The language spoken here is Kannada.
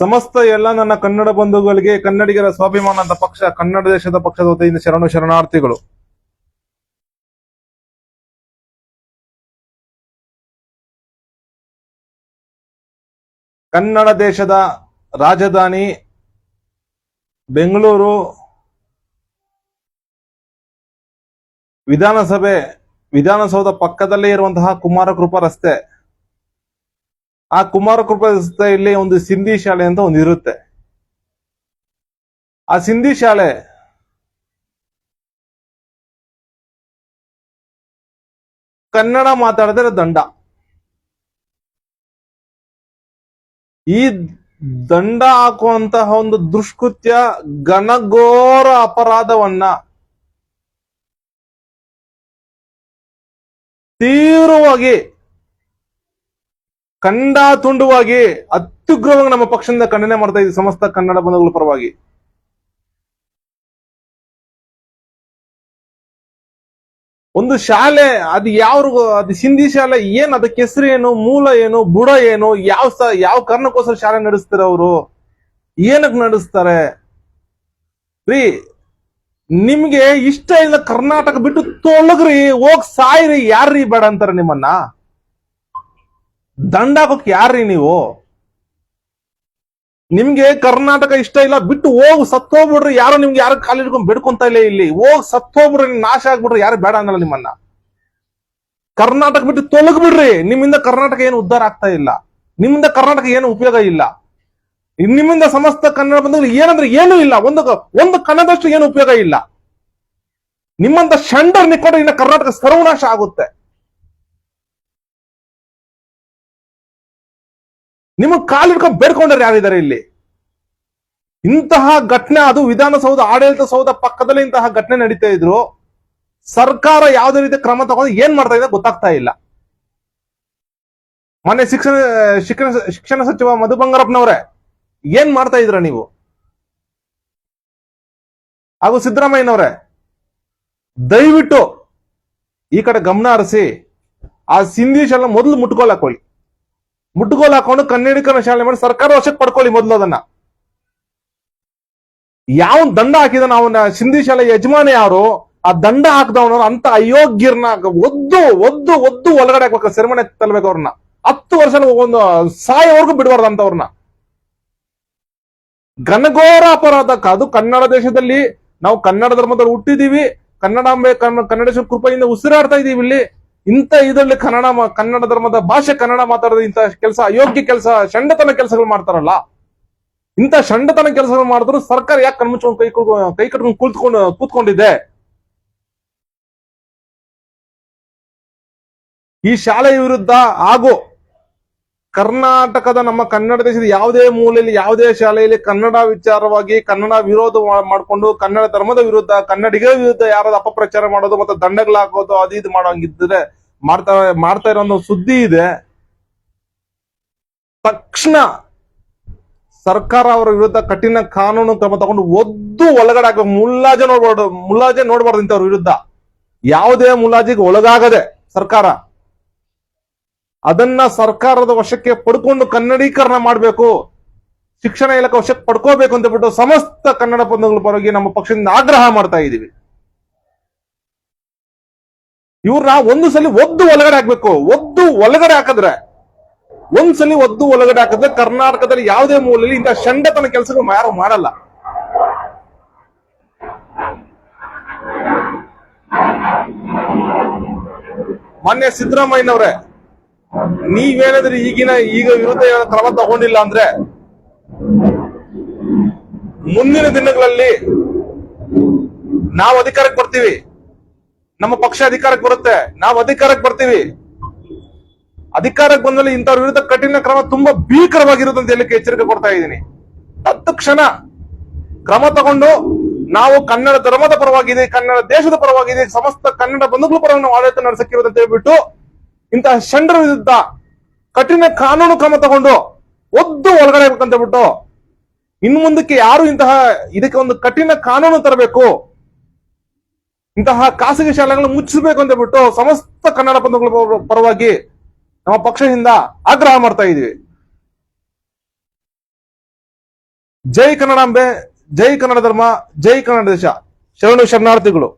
ಸಮಸ್ತ ಎಲ್ಲ ನನ್ನ ಕನ್ನಡ ಬಂಧುಗಳಿಗೆ, ಕನ್ನಡಿಗರ ಸ್ವಾಭಿಮಾನ ಪಕ್ಷ, ಕನ್ನಡ ದೇಶದ ಪಕ್ಷದ ವತಿಯಿಂದ ಶರಣು ಶರಣಾರ್ಥಿಗಳು. ಕನ್ನಡ ದೇಶದ ರಾಜಧಾನಿ ಬೆಂಗಳೂರು ವಿಧಾನಸಭೆ, ವಿಧಾನಸೌಧ ಪಕ್ಕದಲ್ಲೇ ಇರುವಂತಹ ಕುಮಾರಕೃಪಾ ರಸ್ತೆ. ಆ ಕುಮಾರಕೃಪಾ ರಸ್ತೆಯಲ್ಲಿ ಒಂದು ಸಿಂಧಿ ಶಾಲೆ ಅಂತ ಒಂದು ಇರುತ್ತೆ. ಆ ಸಿಂಧಿ ಶಾಲೆ ಕನ್ನಡ ಮಾತಾಡಿದ್ರೆ ದಂಡ. ಈ ದಂಡ ಹಾಕುವಂತಹ ಒಂದು ದುಷ್ಕೃತ್ಯ ಘನಘೋರ ಅಪರಾಧವನ್ನ ತೀವ್ರವಾಗಿ ಕಂಡ ತುಂಡುವಾಗಿ ಅತ್ಯುಗ್ರವಾಗಿ ನಮ್ಮ ಪಕ್ಷದಿಂದ ಖಂಡನೆ ಮಾಡ್ತಾ ಇದ್ದೀವಿ, ಸಮಸ್ತ ಕನ್ನಡ ಬಂಧುಗಳ ಪರವಾಗಿ. ಒಂದು ಶಾಲೆ, ಅದು ಯಾವ ಅದು ಸಿಂಧಿ ಶಾಲೆ, ಏನ್ ಅದಕ್ಕೆ ಹೆಸರು ಏನು, ಮೂಲ ಏನು, ಬುಡ ಏನು, ಯಾವ ಯಾವ ಕಾರಣಕ್ಕೋಸ್ಕರ ಶಾಲೆ ನಡೆಸ್ತಾರೆ ಅವರು? ಏನಕ್ ನಡೆಸ್ತಾರೆ? ರೀ, ನಿಮ್ಗೆ ಇಷ್ಟ ಇಲ್ಲ ಕರ್ನಾಟಕ ಬಿಟ್ಟು ತೊಳಗ್ರಿ, ಹೋಗ್ ಸಾಯ್ರಿ, ಯಾರ್ರಿ ಬೇಡ ಅಂತಾರೆ ನಿಮ್ಮನ್ನ? ದಂಡ ಹಾಕೋಕ್ ಯಾರ್ರಿ ನೀವು? ನಿಮ್ಗೆ ಕರ್ನಾಟಕ ಇಷ್ಟ ಇಲ್ಲ, ಬಿಟ್ಟು ಹೋಗ್, ಸತ್ತೋಗ್ಬಿಡ್ರಿ. ಯಾರು ನಿಮ್ಗೆ ಯಾರು ಖಾಲಿ ಹಿಡ್ಕೊಂಡ್ ಬಿಡ್ಕೊಂತ ಇಲ್ಲ ಇಲ್ಲಿ. ಹೋಗ್, ಸತ್ತೋಗ್ಬಿಡ್ರಿ ನಾಶ ಆಗ್ಬಿಡ್ರಿ. ಯಾರು ಬೇಡ ಅನ್ನಲ್ಲ ನಿಮ್ಮನ್ನ. ಕರ್ನಾಟಕ ಬಿಟ್ಟು ತೊಲಗ್ಬಿಡ್ರಿ. ನಿಮ್ಮಿಂದ ಕರ್ನಾಟಕ ಏನು ಉದ್ಧಾರ ಆಗ್ತಾ ಇಲ್ಲ. ನಿಮ್ಮಿಂದ ಕರ್ನಾಟಕ ಏನು ಉಪಯೋಗ ಇಲ್ಲ. ನಿಮ್ಮಿಂದ ಸಮಸ್ತ ಕನ್ನಡ ಬಂಧುಗಳು ಏನಂದ್ರೆ ಏನೂ ಇಲ್ಲ. ಒಂದು ಒಂದು ಕನ್ನಡದಷ್ಟು ಏನು ಉಪಯೋಗ ಇಲ್ಲ. ನಿಮ್ಮಂತ ಶಂಡರ್ ನಿಕ್ಕೊಂಡ್ರೆ ಇನ್ನ ಕರ್ನಾಟಕ ಸರ್ವನಾಶ ಆಗುತ್ತೆ. ನಿಮಗ್ ಕಾಲ್ ಹಿಡ್ಕೊಂಡು ಬೇಡ್ಕೊಂಡ್ರೆ ಯಾರಿದ್ದಾರೆ ಇಲ್ಲಿ? ಇಂತಹ ಘಟನೆ, ಅದು ವಿಧಾನಸೌಧ ಆಡಳಿತ ಸೌಧ ಪಕ್ಕದಲ್ಲಿ ಇಂತಹ ಘಟನೆ ನಡೀತಾ ಇದ್ರು. ಸರ್ಕಾರ ಯಾವುದೇ ರೀತಿ ಕ್ರಮ ತಗೊಂಡು ಏನ್ ಮಾಡ್ತಾ ಇದೆ ಗೊತ್ತಾಗ್ತಾ ಇಲ್ಲ. ಮೊನ್ನೆ ಶಿಕ್ಷಣ ಶಿಕ್ಷಣ ಶಿಕ್ಷಣ ಸಚಿವ ಮಧು ಬಂಗಾರಪ್ಪನವರೇ, ಏನ್ ಮಾಡ್ತಾ ಇದ್ರ ನೀವು? ಹಾಗೂ ಸಿದ್ದರಾಮಯ್ಯನವ್ರೆ, ದಯವಿಟ್ಟು ಈ ಕಡೆ ಗಮನ ಹರಿಸಿ, ಆ ಸಿಂಧೀಶ್ ಎಲ್ಲ ಮೊದಲು ಮುಟ್ಕೊಳ್ಳಕ್ಕೋಳಿ ಮುಟ್ಗೋಲ್ ಹಾಕೊಂಡು ಕನ್ನಡಿಗರ ಶಾಲೆ ಮಾಡಿ ಸರ್ಕಾರ ವಶಕ್ಕೆ ಪಡ್ಕೊಳ್ಳಿ ಮೊದಲು ಅದನ್ನ. ಯಾವ ದಂಡ ಹಾಕಿದ ಅವನ ಸಿಂಧಿ ಶಾಲೆ ಯಜಮಾನ ಯಾರು? ಆ ದಂಡ ಹಾಕ್ದವನವ್ರು ಅಂತ ಅಯೋಗ್ಯರ್ನ ಒದ್ದು ಒದ್ದು ಒದ್ದು ಒಳಗಡೆ ಹಾಕ್ಬೇಕು, ಸೆರೆಮನೆ ತಲ್ಬೇಕು ಅವ್ರನ್ನ. ಹತ್ತು ವರ್ಷ ಒಂದು ಸಾಯವರೆಗೂ ಬಿಡಬಾರ್ದು ಅಂತವ್ರನ್ನ ಘನಘೋರ ಅಪರಾಧ ಅದು ಕನ್ನಡ ದೇಶದಲ್ಲಿ ನಾವು ಕನ್ನಡ ಧರ್ಮದಲ್ಲಿ ಹುಟ್ಟಿದೀವಿ. ಕನ್ನಡಾಂಬೆ ಕನ್ನ- ಕನ್ನಡ ಕೃಪೆಯಿಂದ ಉಸಿರಾಡ್ತಾ ಇದೀವಿ ಇಲ್ಲಿ. ಇಂಥ ಇದರಲ್ಲಿ ಕನ್ನಡ ಕನ್ನಡ ಧರ್ಮದ ಭಾಷೆ ಕನ್ನಡ ಮಾತಾಡೋದು ಇಂಥ ಕೆಲಸ, ಅಯೋಗ್ಯ ಕೆಲಸ ಶಂಡತನ ಕೆಲಸಗಳು ಮಾಡ್ತಾರಲ್ಲ? ಇಂಥ ಶಂಡತನ ಕೆಲಸಗಳು ಮಾಡಿದ್ರು ಸರ್ಕಾರ ಯಾಕೆ ಕಣ್ಮುಚ್ಕೊಂಡು ಕೈ ಕೈ ಕಟ್ಕೊಂಡು ಕೂತ್ಕೊಂಡು, ಕೂತ್ಕೊಂಡಿದೆ? ಈ ಶಾಲೆಯ ವಿರುದ್ಧ ಹಾಗೂ ಕರ್ನಾಟಕದ ನಮ್ಮ ಕನ್ನಡ ದೇಶದ ಯಾವುದೇ ಮೂಲೆಯಲ್ಲಿ, ಯಾವುದೇ ಶಾಲೆಯಲ್ಲಿ ಕನ್ನಡ ವಿಚಾರವಾಗಿ, ಕನ್ನಡ ವಿರೋಧ ಮಾಡಿಕೊಂಡು, ಕನ್ನಡ ಧರ್ಮದ ವಿರುದ್ಧ, ಕನ್ನಡಿಗರ ವಿರುದ್ಧ ಯಾರಾದ್ರೂ ಅಪಪ್ರಚಾರ ಮಾಡೋದು ಮತ್ತೆ ದಂಡಗಳು ಹಾಕೋದು ಅದು ಇದು ಮಾಡೋಂಗಿದ್ರೆ ಮಾಡ್ತಾ ಮಾಡ್ತಾ ಇರೋ ಒಂದು ಸುದ್ದಿ ಇದೆ. ತಕ್ಷಣ ಸರ್ಕಾರ ಅವರ ವಿರುದ್ಧ ಕಠಿಣ ಕಾನೂನು ಕ್ರಮ ತಗೊಂಡು ಒದ್ದು ಒಳಗಡೆ ಹಾಕಬೇಕು ಮುಲ್ಲಾಜೆ ನೋಡ್ಬಾರ್ದು ಮುಲ್ಲಾಜೆ ನೋಡ್ಬಾರ್ದು ಇಂಥವ್ರ ವಿರುದ್ಧ. ಯಾವುದೇ ಮುಲಾಜಿಗೆ ಒಳಗಾಗದೆ ಸರ್ಕಾರ. ಅದನ್ನ ಸರ್ಕಾರದ ವಶಕ್ಕೆ ಪಡ್ಕೊಂಡು ಕನ್ನಡೀಕರಣ ಮಾಡಬೇಕು, ಶಿಕ್ಷಣ ಇಲಾಖೆ ವಶಕ್ಕೆ ಪಡ್ಕೋಬೇಕು ಅಂತ ಬಿಟ್ಟು ಸಮಸ್ತ ಕನ್ನಡ ಪದಗಳ ಪರವಾಗಿ ನಮ್ಮ ಪಕ್ಷದಿಂದ ಆಗ್ರಹ ಮಾಡ್ತಾ ಇದ್ದೀವಿ. ಇವ್ರನ್ನ ಒಂದು ಸಲ ಒದ್ದು ಒಳಗಡೆ ಹಾಕ್ಬೇಕು, ಒದ್ದು ಒಳಗಡೆ ಹಾಕಿದ್ರೆ ಒಂದ್ಸಲಿ ಒದ್ದು ಒಳಗಡೆ ಹಾಕಿದ್ರೆ ಕರ್ನಾಟಕದಲ್ಲಿ ಯಾವುದೇ ಮೂಲದಲ್ಲಿ ಇಂಥ ಷಂಡತನ ಕೆಲಸಗಳು ಯಾರು ಮಾಡಲ್ಲ. ಮೊನ್ನೆ ಸಿದ್ದರಾಮಯ್ಯನವ್ರೆ ನೀವೇನಾದ್ರೂ ಈಗಿನ ಈಗ ವಿರುದ್ಧ ಕ್ರಮ ತಗೊಂಡಿಲ್ಲ ಅಂದ್ರೆ ಮುಂದಿನ ದಿನಗಳಲ್ಲಿ ನಾವು ಅಧಿಕಾರಕ್ಕೆ ಬರ್ತೀವಿ. ನಮ್ಮ ಪಕ್ಷ ಅಧಿಕಾರಕ್ಕೆ ಬರುತ್ತೆ. ನಾವು ಅಧಿಕಾರಕ್ಕೆ ಬರ್ತೀವಿ. ಅಧಿಕಾರಕ್ಕೆ ಬಂದಲ್ಲಿ ಇಂಥವ್ರ ವಿರುದ್ಧ ಕಠಿಣ ಕ್ರಮ ತುಂಬಾ ಭೀಕರವಾಗಿರುತ್ತೆ ಅಂತ ಹೇಳಿಕೆ ಎಚ್ಚರಿಕೆ ಕೊಡ್ತಾ ಇದ್ದೀನಿ. ತತ್ಕ್ಷಣ ಕ್ರಮ ತಗೊಂಡು ನಾವು ಕನ್ನಡ ಧರ್ಮದ ಪರವಾಗಿದೆ, ಕನ್ನಡ ದೇಶದ ಪರವಾಗಿದೆ, ಸಮಸ್ತ ಕನ್ನಡ ಬಂಧುಗಳ ಪರವಾಗಿ ನಾವು ಆಡಳಿತ ನಡೆಸಕ್ಕಿರೋದಂತ ಹೇಳ್ಬಿಟ್ಟು ಇಂತಹ ಷಂಡರ ವಿರುದ್ಧ ಕಠಿಣ ಕಾನೂನು ಕ್ರಮ ತಗೊಂಡು ಒದ್ದು ಒಳಗಡೆ ಬೇಕಂತ ಬಿಟ್ಟು ಇನ್ನು ಮುಂದಕ್ಕೆ ಯಾರು ಇಂತಹ ಇದಕ್ಕೆ ಒಂದು ಕಠಿಣ ಕಾನೂನು ತರಬೇಕು, ಇಂತಹ ಖಾಸಗಿ ಶಾಲೆಗಳನ್ನು ಮುಚ್ಚಿಸಬೇಕು ಅಂತ ಬಿಟ್ಟು ಸಮಸ್ತ ಕನ್ನಡ ಬಂಧುಗಳ ಪರವಾಗಿ ನಮ್ಮ ಪಕ್ಷದಿಂದ ಆಗ್ರಹ ಮಾಡ್ತಾ ಇದೀವಿ ಜೈ ಕನ್ನಡಾಂಬೆ, ಜೈ ಕನ್ನಡ ಧರ್ಮ, ಜೈ ಕನ್ನಡ ದೇಶ. ಶರಣು ಶರಣಾರ್ಥಿಗಳು.